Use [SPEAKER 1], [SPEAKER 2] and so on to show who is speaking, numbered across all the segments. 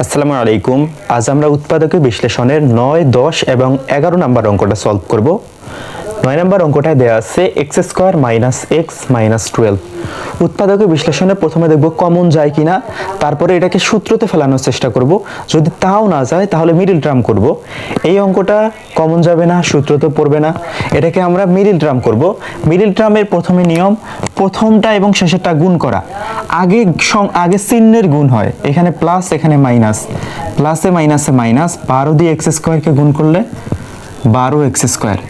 [SPEAKER 1] আসসালামু আলাইকুম। আজ আমরা উৎপাদকের বিশ্লেষণের নয় দশ এবং এগারো নাম্বার অঙ্কটা সলভ করব। নয় নম্বর অঙ্কটায় দেওয়া আছে x square minus x minus twelve উৎপাদকের বিশ্লেষণে প্রথমে দেখব কমন যায় কিনা, তারপরে এটাকে সূত্রতে ফেলানোর চেষ্টা করব। যদি তাও না যায়, তাহলে মিডিল টার্ম করব। এই অঙ্কটা কমন যাবে না, সূত্রতে পড়বে না। এটাকে আমরা মিডিল টার্ম করব। মিডিল টার্মের প্রথমে নিয়ম, প্রথমটা এবং শেষেরটা গুণ করা। আগে আগে চিহ্নের গুণ হয়। এখানে প্লাস এখানে মাইনাস প্লাসে মাইনাসে মাইনাস বারো দিয়ে এক্স স্কোয়ারকে গুণ করলে বারো এক্স স্কোয়ার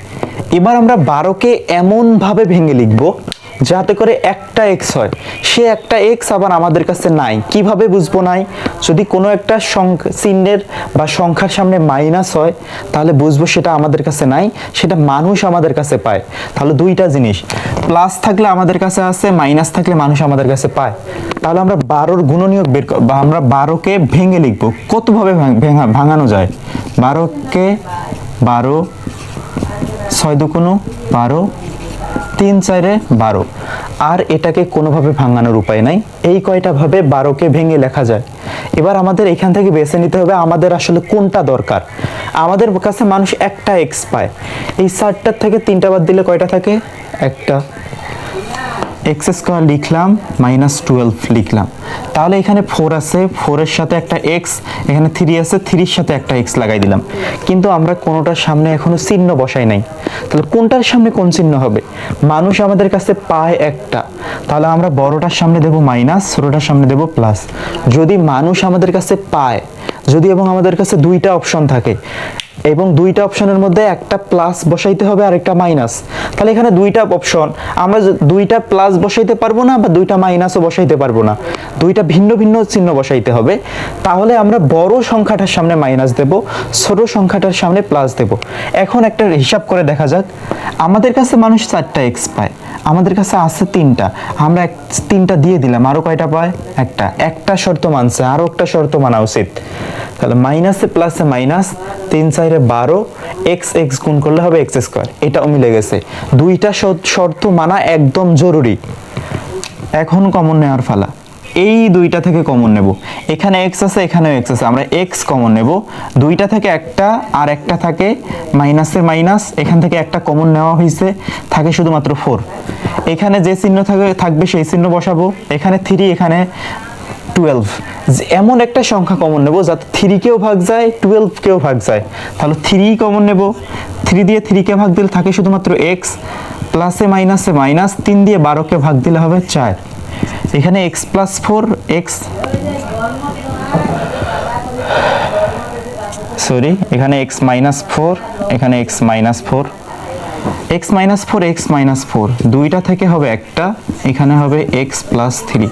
[SPEAKER 1] এবার আমরা বারোকে এমনভাবে ভেঙে লিখব, যাতে করে একটা এক্স হয়। সে একটা এক্স আবার আমাদের কাছে নাই। কীভাবে বুঝব নাই? যদি কোনো একটা চিহ্নের বা সংখ্যার সামনে মাইনাস হয়, তাহলে বুঝব সেটা আমাদের কাছে নাই, সেটা মানুষ আমাদের কাছে পায়। তাহলে দুইটা জিনিস প্লাস থাকলে আমাদের কাছে আছে মাইনাস থাকলে মানুষ আমাদের কাছে পায়। তাহলে আমরা বারোর গুণনীয়ক বের বা আমরা বারোকে ভেঙে লিখব। কতভাবে ভাঙানো যায়? বারোকে বারো ছয় দুকোনো, বারো, তিন চারে বারো। আর এটাকে কোনোভাবে ভাঙানোর উপায় নাই। এই কয়টাভাবে বারোকে ভেঙে লেখা যায়। এবার আমাদের এখান থেকে বেছে নিতে হবে আমাদের আসলে কোনটা দরকার। আমাদের কাছে মানুষ একটা এক্স পায়। এই চারটার থেকে তিনটা বাদ দিলে কয়টা থাকে? একটা। এক্স স্কোয়ার লিখলাম, মাইনাস টুয়েলভ লিখলাম। তাহলে এখানে ফোর আছে, ফোরের সাথে একটা এক্স, এখানে থ্রি আছে, থ্রির সাথে একটা এক্স লাগাই দিলাম। কিন্তু আমরা কোনোটার সামনে এখনও চিহ্ন বসাই নাই। তাহলে কোনটার সামনে কোন চিহ্ন হবে? মানুষ আমাদের কাছে পায় একটা। তাহলে আমরা বড়টার সামনে দেব মাইনাস, ছোটোটার সামনে দেব প্লাস। যদি মানুষ আমাদের কাছে পায়, যদি এবং আমাদের কাছে দুইটা অপশন থাকে এবং দুইটা অপশনের মধ্যে একটা প্লাস বসাইতে হবে আর একটা মাইনাস তাহলে এখানে দুইটা অপশন আমরা দুইটা প্লাস বসাইতে পারব না, বা দুইটা মাইনাসও বসাইতে পারব না। দুইটা ভিন্ন ভিন্ন চিহ্ন বসাইতে হবে। তাহলে আমরা বড় সংখ্যাটার সামনে মাইনাস দেব, ছোট সংখ্যাটার সামনে প্লাস দেব। এখন একটা হিসাব করে দেখা যাক। আমাদের কাছে মানুষ চারটা এক্স পায়। আমাদের কাছে আছে তিনটা। আমরা এক, তিনটা দিয়ে দিলাম। আরও কয়টা পায়? একটা। একটা শর্ত মানছে আরও একটা শর্ত মানা উচিত। তাহলে মাইনাসে প্লাসে মাইনাস তিন সাইডে বারো এক্স এক্স গুণ করলে হবে এক্স স্কোয়ার এটাও মিলে গেছে। দুইটা শর্ত মানা একদম জরুরি। এখন কমন নেওয়ার ফালা। এই দুইটা থেকে কমন নেব। এখানে এক্স আছে, এখানেও এক্স আছে। আমরা এক্স কমন নেব। দুইটা থেকে একটা আর একটা থাকে মাইনাসে মাইনাস এখান থেকে একটা কমন নেওয়া হয়েছে। থাকে শুধুমাত্র ফোর এখানে যে চিহ্ন থাকে, থাকবে সেই চিহ্ন বসাবো। এখানে থ্রি এখানে টুয়েলভ এমন একটা সংখ্যা কমন নেব যাতে থ্রিকেও ভাগ যায় টুয়েলভকেও ভাগ যায়। তাহলে থ্রি কমন নেব। থ্রি দিয়ে থ্রিকে ভাগ দিলে থাকে শুধুমাত্র এক্স প্লাসে মাইনাসে মাইনাস তিন দিয়ে বারোকে ভাগ দিলে হবে চার। এখানে x plus four x sorry এখানে এক্স মাইনাস ফোর এখানে x minus four x minus four x minus four দুইটা থেকে হবে একটা, এখানে হবে এক্স প্লাস থ্রি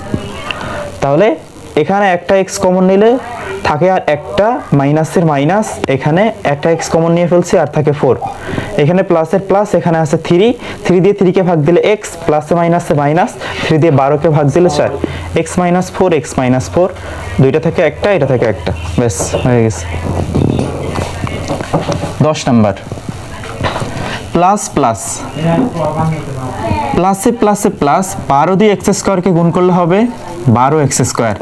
[SPEAKER 1] তাহলে এখানে একটা এক্স কমন নিলে থাকে আর একটা মাইনাসের মাইনাস, এখানে একটা এক্স কমন নিয়ে ফেলছি আর থাকে ফোর এখানে প্লাসের প্লাস এখানে আছে থ্রি থ্রি দিয়ে থ্রিকে ভাগ দিলে এক্স প্লাসে মাইনাসে মাইনাস থ্রি দিয়ে বারোকে ভাগ দিলে চার। X minus four x minus four দুইটা থেকে একটা, এটা থেকে একটা। ব্যাস, হয়ে গেছে। দশ নাম্বার। প্লাস প্লাস প্লাসে প্লাসে প্লাস বারো দিয়ে এক্স স্কোয়ারকে গুণ করলে হবে বারো এক্স স্কোয়ার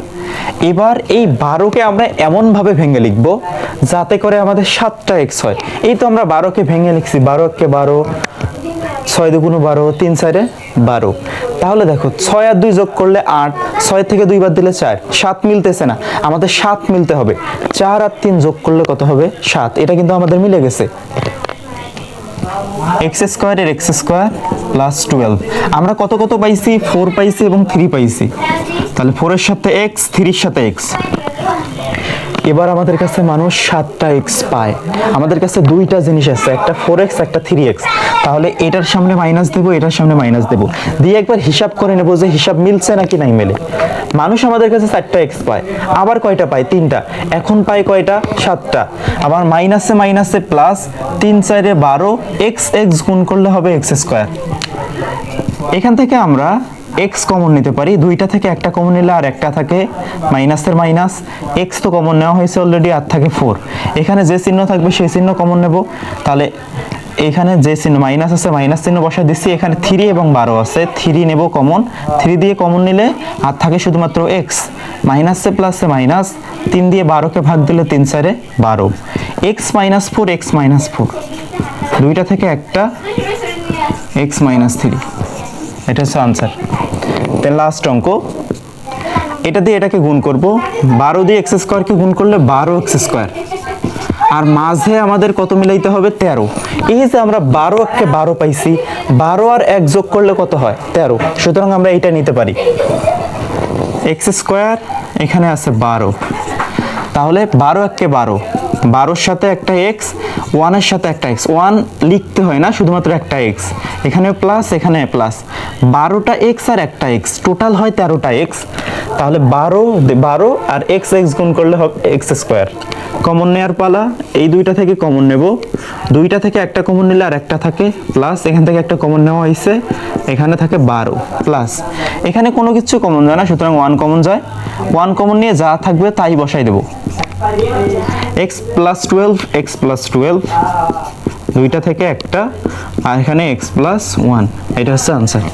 [SPEAKER 1] এবার এই বারোকে আমরা এমনভাবে ভেঙে লিখব যাতে করে আমাদের সাতটা এক্স হয়। এই তো আমরা বারোকে ভেঙে লিখছি। বারো একে বারো, ছয় দুগুণ বারো, তিন চারে বারো। তাহলে দেখো, ছয় আর দুই যোগ করলে আট, ছয় থেকে দুই বাদ দিলে চার। সাত মিলতেছে না। আমাদের সাত মিলতে হবে। চার আর তিন যোগ করলে কত হবে? সাত। এটা কিন্তু আমাদের মিলে গেছে। এক্স স্কোয়ারের এক্স স্কোয়ার প্লাস টুয়েলভ। আমরা কত কত পাইছি? ফোর পাইছি এবং থ্রি পাইছি। তাহলে ফোরের সাথে এক্স থ্রির সাথে এক্স এবার আমাদের কাছে মানুষ সাতটা এক্স পায়। আমাদের কাছে দুইটা জিনিস আছে, একটা ফোর এক্স একটা থ্রি এক্স তাহলে এটার সামনে মাইনাস দেবো, এটার সামনে মাইনাস দেবো। দিয়ে একবার হিসাব করে নেব যে হিসাব মিলছে নাকি নাই মেলে। মানুষ আমাদের কাছে চারটা এক্স পায়, আবার কয়টা পায়? তিনটা। এখন পায় কয়টা? সাতটা। আবার মাইনাসে মাইনাসে প্লাস তিন চারে বারো এক্স এক্স গুণ করলে হবে এক্স স্কোয়ার এখান থেকে আমরা এক্স কমন নিতে পারি। দুইটা থেকে একটা কমন নিলে আর একটা থাকে মাইনাসের মাইনাস এক্স তো কমন নেওয়া হয়েছে অলরেডি আর থাকে ফোর এখানে যে চিহ্ন থাকবে, সেই চিহ্ন কমন নেব। তাহলে এখানে যে চিহ্ন মাইনাস আছে মাইনাস চিহ্ন বসায় দিচ্ছি। এখানে থ্রি এবং বারো আছে। থ্রি নেব কমন থ্রি দিয়ে কমন নিলে আর থাকে শুধুমাত্র এক্স মাইনাসে প্লাসে মাইনাস তিন দিয়ে বারোকে ভাগ দিলে তিন চারে বারো। X minus four x minus four দুইটা থেকে একটা এক্স মাইনাস থ্রি এটা হচ্ছে আনসার লাস্ট অঙ্ক। এটা দিয়ে এটাকে গুণ করব। বারো দিয়ে এক্স স্কোয়ারকে গুণ করলে বারো এক্স স্কোয়ার আর মাঝে আমাদের কত মিলাইতে হবে? তেরো। এই যে আমরা বারো এককে বারো পাইছি, বারো আর এক যোগ করলে কত হয়? তেরো। সুতরাং আমরা এইটা নিতে পারি। এক্স স্কোয়ার এখানে আছে বারো। তাহলে বারো এককে বারো। বারোর সাথে একটা এক্স ওয়ানের সাথে একটা এক্স ওয়ান লিখতে হয় না, শুধুমাত্র একটা এক্স এখানেও প্লাস এখানে প্লাস বারোটা এক্স আর একটা এক্স টোটাল হয় তেরোটা এক্স তাহলে বারো বারো আর এক্স এক্স গুণ করলে হবে এক্স স্কোয়ার কমন নেওয়ার পালা, এই দুইটা থেকে কমন নেব। দুইটা থেকে একটা কমন নিলে আর একটা থাকে প্লাস এখান থেকে একটা কমন নেওয়া হয়েছে এখানে থাকে বারো প্লাস এখানে কোনো কিছু কমন যায় না, সুতরাং ওয়ান কমন যায়। ওয়ান কমন নিয়ে যা থাকবে তাই বসাই দেবো। X plus twelve x plus twelve দুইটা থেকে একটা, আর এখানে এক্স প্লাস ওয়ান এটা হচ্ছে আনসার